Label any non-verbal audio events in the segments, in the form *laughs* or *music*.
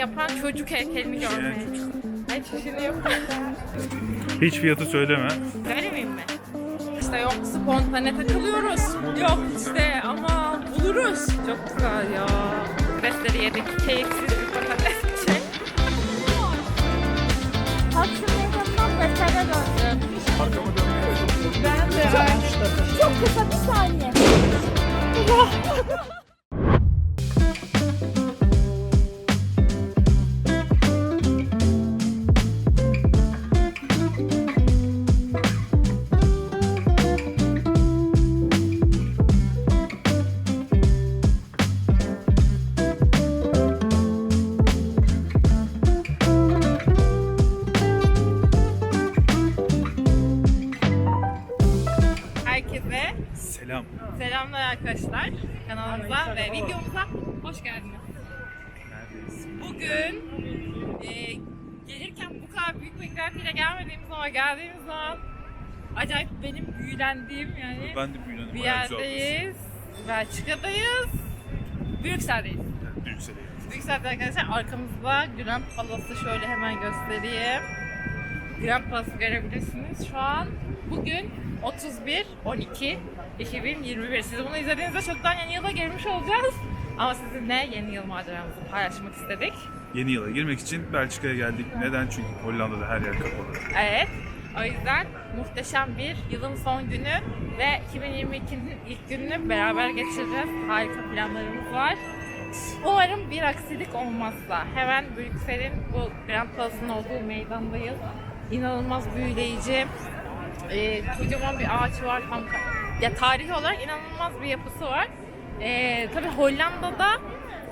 yapan çocuk heykelini görmeye. Ay çişini yapıyor. Hiç fiyatı söyleme. Söylemeyeyim mi? İşte yok spontane takılıyoruz. Yok işte ama buluruz. Çok güzel ya. Besleri yedik. Keyifsiz bir patates şey. Taksim meydanından Beşer'e döndüm. Arkamı dönmeye Ben de. Çok kısa bir saniye. *laughs* Kanalımıza ve videomuza hoş geldiniz. Bugün e, gelirken bu kadar büyük beklentiyle gelmediğimiz ama geldiğimiz zaman acayip benim büyülendiğim yani Ben de büyülendim. bir bayağı güzel yerdeyiz. Belçika'dayız. Brüksel'deyiz. oldu. Brüksel'e geldik. Brüksel'de arkadaşlar arkamızda Grand Palace'ı şöyle hemen göstereyim. Grand Palace'ı görebilirsiniz. Şu an bugün 31 12 2021. Siz bunu izlediğinizde çoktan yeni yıla girmiş olacağız. Ama sizinle yeni yıl maceramızı paylaşmak istedik. Yeni yıla girmek için Belçika'ya geldik. Neden? Çünkü Hollanda'da her yer kapalı. Evet. O yüzden muhteşem bir yılın son günü ve 2022'nin ilk gününü beraber geçireceğiz. Harika planlarımız var. Umarım bir aksilik olmazsa. Hemen Brüksel'in bu Grand Palace'ın olduğu meydandayız. İnanılmaz büyüleyici. Ee, kocaman bir ağaç var. Tam, ya tarihi olarak inanılmaz bir yapısı var. Ee, tabii Hollanda'da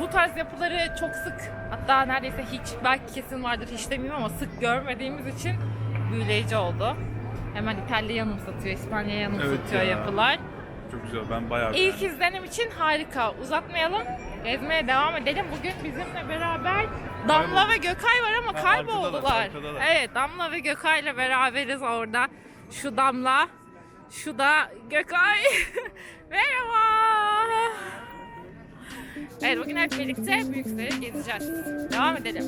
bu tarz yapıları çok sık hatta neredeyse hiç belki kesin vardır hiç demeyeyim ama sık görmediğimiz için büyüleyici oldu. Hemen İtalya yanımsatıyor, İspanya yanımsatıyor Evet ya. yapılar. Çok güzel. Ben bayağı İlk izlenim için harika. Uzatmayalım. Gezmeye devam edelim. Bugün bizimle beraber Damla ve Gökay var ama Ha, kayboldular. arkadalar, arkadalar. Evet Damla ve Gökay'la beraberiz orada. Şu Damla, şu da Gökay. *laughs* Merhaba. Evet bugün hep birlikte Büyüksel'i gezeceğiz. Devam edelim.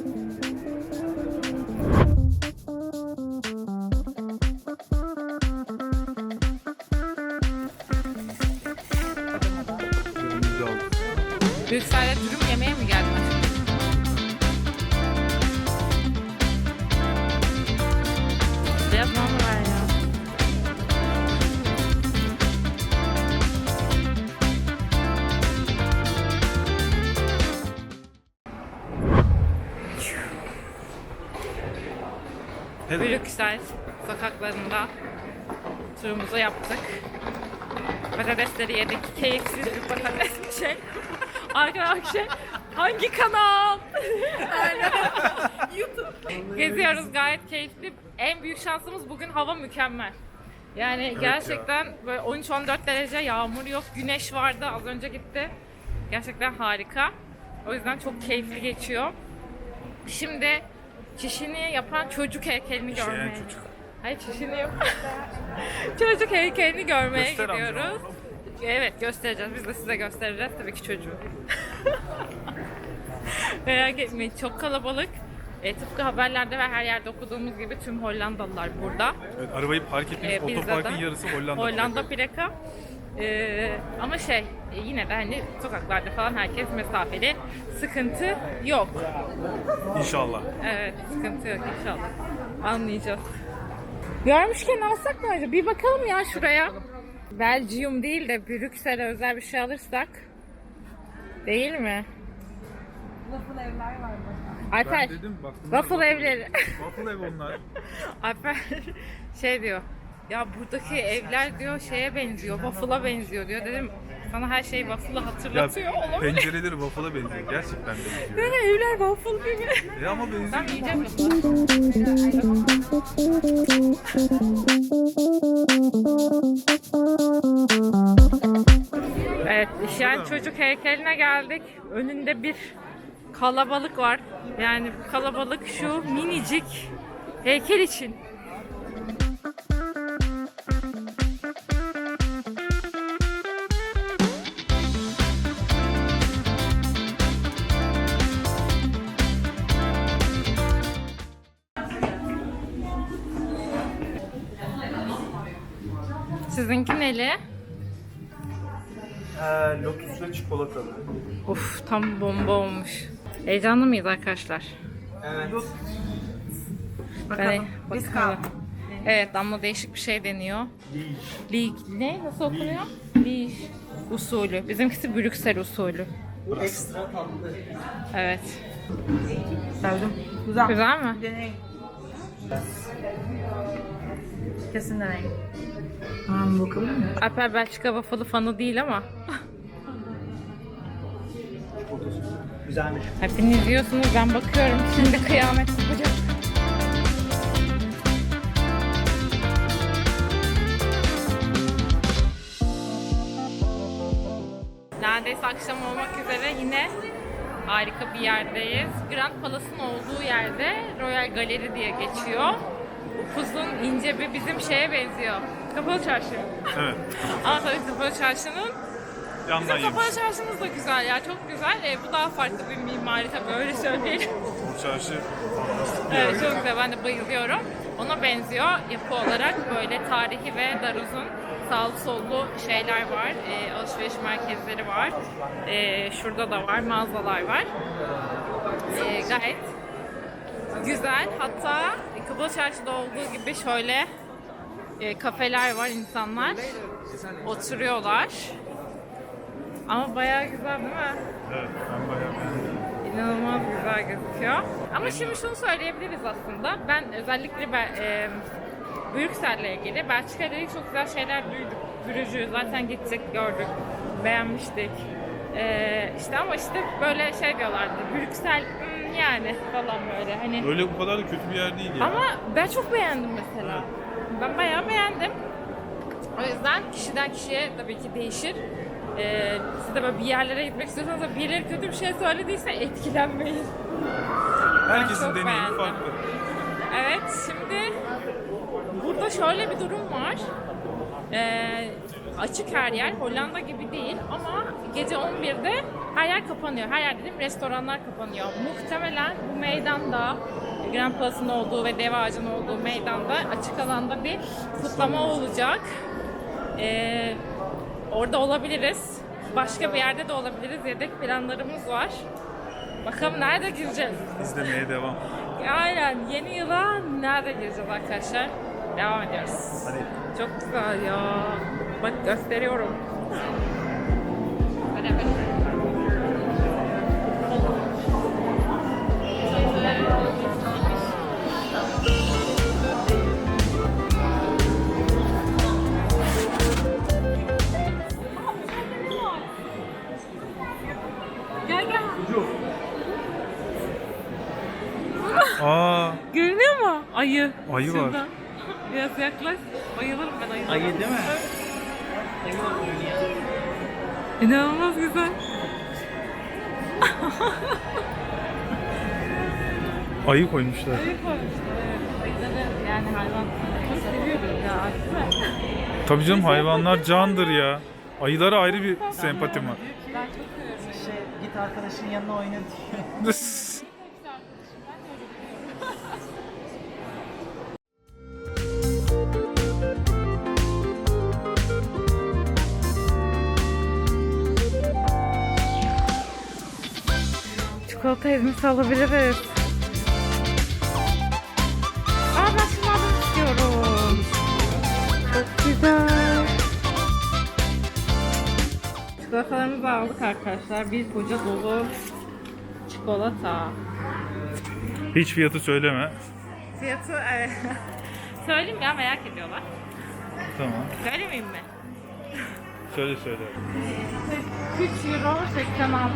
Önümüzde Evet. Brüksel sokaklarında turumuzu yaptık. Patatesleri yedik. Keyifsiz bir patates şey. *laughs* Arkadaşlar hangi kanal? *laughs* YouTube. Geziyoruz gayet keyifli. En büyük şansımız bugün hava mükemmel. Yani gerçekten böyle 13-14 derece yağmur yok. Güneş vardı az önce gitti. Gerçekten harika. O yüzden çok keyifli geçiyor. Şimdi çişini yapan çocuk heykelini İşeyen görmeye. çocuk. Hayır çişini yapan *laughs* çocuk heykelini görmeye Göster amca gidiyoruz. oğlum. Evet göstereceğiz. Biz de size göstereceğiz tabii ki çocuğu. *laughs* Merak etmeyin çok kalabalık. E, tıpkı haberlerde ve her yerde okuduğumuz gibi tüm Hollandalılar burada. Evet, arabayı park ettiğimiz bizde otoparkın yarısı Hollanda. Hollanda plaka. Ee, ama şey e, yine de hani sokaklarda falan herkes mesafeli. Sıkıntı yok. İnşallah. Evet sıkıntı yok inşallah. Anlayacağız. Görmüşken alsak mı acaba? Bir bakalım ya şuraya. Belgium değil de Brüksel'e özel bir şey alırsak. Değil mi? Waffle evler var. Alper. Ben dedim Waffle evleri. Waffle ev onlar. *laughs* Alper şey diyor. Ya buradaki evler diyor şeye benziyor, waffle'a benziyor diyor. Dedim sana her şey waffle'ı hatırlatıyor olabilir. pencereleri waffle'a benziyor. Gerçekten benziyor. Böyle evler waffle gibi. Ya ama benziyor. Ben yiyeceğim. Evet, işeyen çocuk heykeline geldik. Önünde bir kalabalık var. Yani kalabalık şu minicik heykel için. Sizinki neli? Ee, lotuslu çikolatalı. Of tam bomba olmuş. Heyecanlı mıyız arkadaşlar? Evet. Bakalım. bakalım. Evet Damla değişik bir şey deniyor. Lig. Ne? Nasıl okunuyor? Lig usulü. Bizimkisi Brüksel usulü. Ekstra tatlı. Evet. Sevdim. Güzel. Güzel mi? Deneyin. Kesin deneyin. Aa, bakalım mı? Alper Belçika waffle'ı fanı değil ama. Güzelmiş. Hepiniz yiyorsunuz ben bakıyorum. Şimdi kıyamet yapacak. Neredeyse akşam olmak üzere yine harika bir yerdeyiz. Grand Palace'ın olduğu yerde Royal Gallery diye geçiyor. Upuzun ince bir bizim şeye benziyor. Kapalı çarşı. Evet. *laughs* Ama tabii Kapalı Çarşı'nın Yandan Bizim yemiş. kapalı çarşımız da güzel ya çok güzel. E, bu daha farklı bir mimari tabii öyle söyleyelim. *laughs* Bu çarşı fantastik bir evet çok güzel ben de bayılıyorum. Ona benziyor yapı olarak böyle tarihi ve dar uzun sağlı sollu şeyler var. E, alışveriş merkezleri var. E, şurada da var mağazalar var. E, gayet güzel. Hatta Kapalı Çarşı'da olduğu gibi şöyle e, kafeler var insanlar oturuyorlar. Ama bayağı güzel değil mi? Evet, ben bayağı beğendim. İnanılmaz güzel gözüküyor. Ama şimdi şunu söyleyebiliriz aslında. Ben özellikle ben, e, Brüksel'le ilgili Belçika ile ilgili çok güzel şeyler duyduk. Brüj'ü zaten gittik, gördük, beğenmiştik. E, işte ama işte böyle şey diyorlardı. Brüksel hmm, yani falan böyle hani. Öyle bu kadar da kötü bir yer değil ya. Ama ben çok beğendim mesela. Ben bayağı beğendim. O yüzden kişiden kişiye tabii ki değişir. Ee, siz de böyle bir yerlere gitmek istiyorsanız da birileri kötü bir şey söylediyse etkilenmeyin. Herkesin deneyimi beğendim. farklı. Evet, şimdi burada şöyle bir durum var. Ee, açık her yer, Hollanda gibi değil ama gece 11'de her yer kapanıyor. Her yer dedim restoranlar kapanıyor. Muhtemelen bu meydanda, Grand Place'ın olduğu ve Dev Ağacı'nın olduğu meydanda açık alanda bir kutlama olacak. Ee, orada olabiliriz. Başka bir yerde de olabiliriz. Yedek planlarımız var. Bakalım nerede gireceğiz? İzlemeye devam. Aynen yeni yıla nerede gireceğiz arkadaşlar? Devam ediyoruz. Hadi. Çok güzel ya. Bak gösteriyorum. Gel Ayı. Ayı var. Şurada. Biraz yaklaş. Bayılırım ben ayılara. Ayı değil mi? İnanılmaz güzel. ayı koymuşlar. Ayı koymuşlar evet. Ayıları yani hayvan çok seviyoruz ya değil mi? Tabii canım hayvanlar candır ya. Ayılara ayrı bir sempatim var. Ben çok seviyorum. Şey, git arkadaşın yanına oyna diyor. *laughs* Çikolata ezmesi alabiliriz. Aa ben şunlardan istiyorum. Çok güzel. Çikolatalarımızı aldık arkadaşlar. Bir koca dolu çikolata. Hiç fiyatı söyleme. Fiyatı evet. *laughs* Söyleyeyim ya merak ediyorlar. Tamam. Söylemeyeyim mi? Söyle söyle. 3 euro 86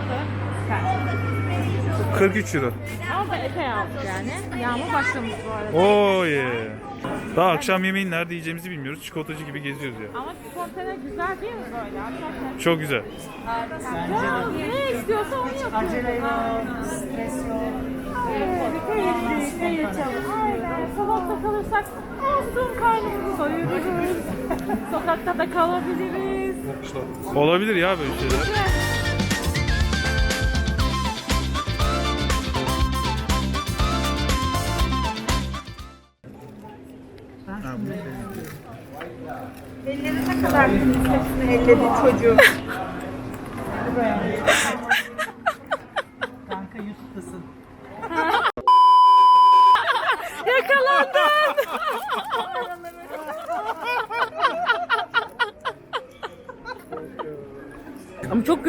sen. 43 euro. Ama da epey aldık yani. Yağmur başlamış bu arada. Oo yeah. Daha akşam yemeğini nerede yiyeceğimizi bilmiyoruz. Çikolatacı gibi geziyoruz ya. Ama spontane güzel değil mi böyle? Hakikaten. Çok güzel. Ya ne istiyorsa onu Acele yapıyoruz. yok, stres yok. Evet, keyifli, keyifli. Aynen. Sokakta kalırsak olsun karnımızı doyururuz. *laughs* Sokakta da kalabiliriz. Olabilir ya böyle şeyler. Elleri ne kadar hepsini elledi çocuğu. Kanka YouTube'dasın. *laughs* Ama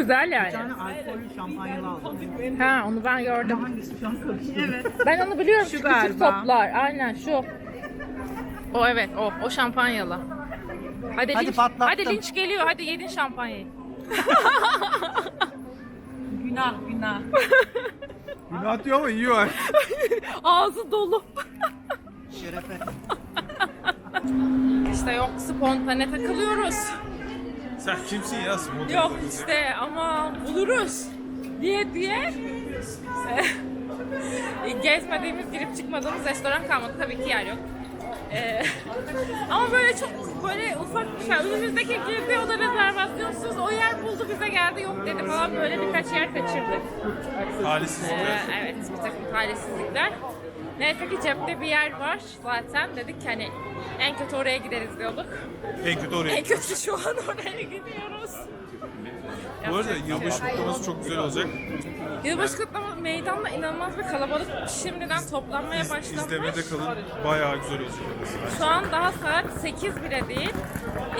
güzel yani. Bir tane alkollü şampanyalı aldım. Ha onu ben gördüm. Hangisi şu an karıştırdım. Ben onu biliyorum. Şu galiba. küçük toplar. Aynen şu. O evet o. O şampanyalı. Hadi, Hadi linç, patlattım. hadi linç geliyor. Hadi yedin şampanyayı. *laughs* Günah günah. Günah atıyor ama yiyor. *laughs* Ağzı dolu. Şerefe. İşte yok spontane takılıyoruz. Sen kimsin ya? Smoothie Yok takılacak. işte ama buluruz. Diye diye. Gezmediğimiz, girip çıkmadığımız restoran kalmadı. Tabii ki yer yok. E, ama böyle çok böyle ufak bir şey. Önümüzdeki girdi o da rezervasyonsuz. O yer buldu bize geldi yok dedi falan böyle birkaç yer kaçırdık. Talihsizlikler. Ee, evet bir takım talihsizlikler. Neyse ki cepte bir yer var zaten. Dedik ki hani en kötü oraya gideriz diyorduk. En kötü oraya. En kötü şu an oraya gidiyoruz. Bu arada yılbaşı kutlaması çok güzel olacak. Yılbaşı kutlama meydanda inanılmaz bir kalabalık şimdiden toplanmaya İz, başlamış. izlemede kalın. Bayağı güzel olacak. Şu an daha saat 8 bile değil.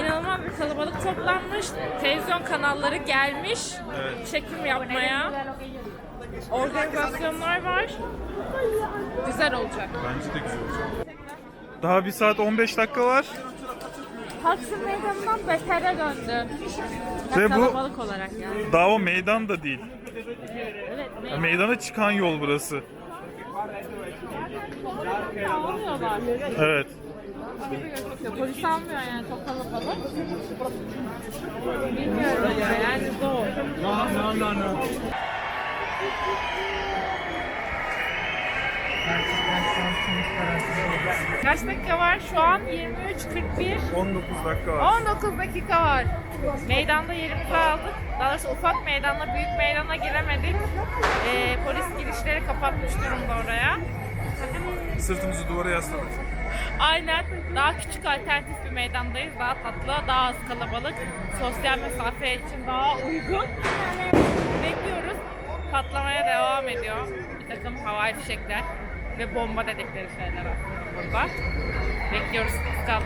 İnanılmaz bir kalabalık toplanmış. Televizyon kanalları gelmiş Evet. çekim yapmaya. Organizasyonlar var. Güzel olacak. Bence de güzel olacak. Daha bir saat 15 dakika var. Taksim meydanından betere döndü. Ve bu Kalabalık olarak yani. daha o meydan da değil. Evet, Ya Meydana çıkan yol burası. Evet. Polis almıyor yani çok kalabalık. Bilmiyorum ya yani zor. Şu an temiz karantinadayız. Kaç dakika var? Şu an 23.41. 19 dakika var. 19 dakika var. Meydanda yerimizi aldık. Daha doğrusu ufak meydanla büyük meydana giremedik. Ee, polis girişleri kapatmış durumda oraya. Sırtımızı duvara yasladık. Aynen. Daha küçük alternatif bir meydandayız. Daha tatlı, daha az kalabalık. Sosyal mesafe için daha uygun. Bekliyoruz. Patlamaya devam ediyor. Bir takım havai fişekler ve bomba dedikleri şeyler aslında burada. Bekliyoruz. Kaldı.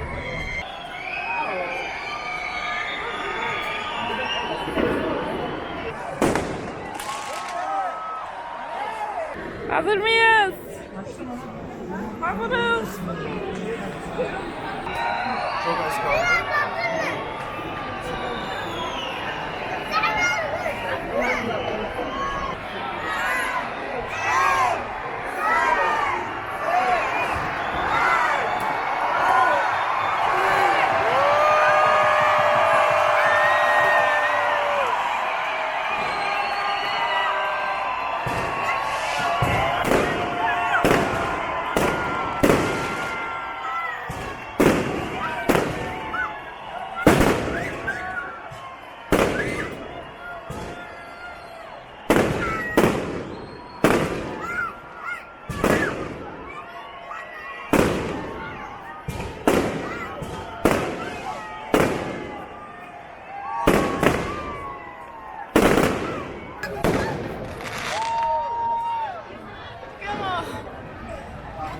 Hazır mıyız? Hazırız. Çok az kaldı.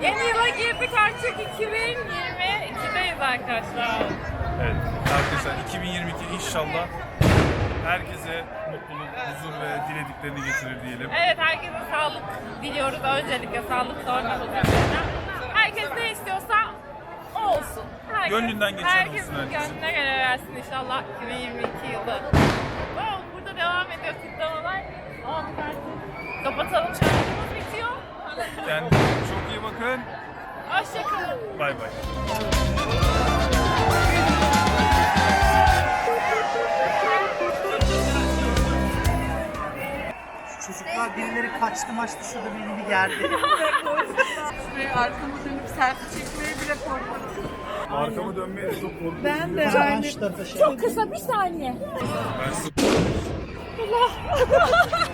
Yeni yıla girdik artık 2022'deyiz arkadaşlar. Evet arkadaşlar 2022 inşallah herkese mutluluk, huzur ve dilediklerini getirir diyelim. Evet herkese sağlık diliyoruz. Öncelikle sağlık sonra huzur. Herkes ne istiyorsa o olsun. Herkes, Gönlünden geçen herkes olsun herkesin. gönlüne göre versin inşallah 2022 yılı. Wow, burada devam ediyor kutlamalar. Kapatalım şarkımız bitiyor. Kendinize çok iyi bakın. Hoşçakalın. Bay bay. Çocuklar birileri kaçtı maçtı şurada beni bir gerdi. *laughs* Arkamı dönüp selfie çekmeye bile korkmadım. Arkamı dönmeye de çok korkuyorum. Ben de tarafa şey Çok kısa bir saniye. Ben sık- *laughs*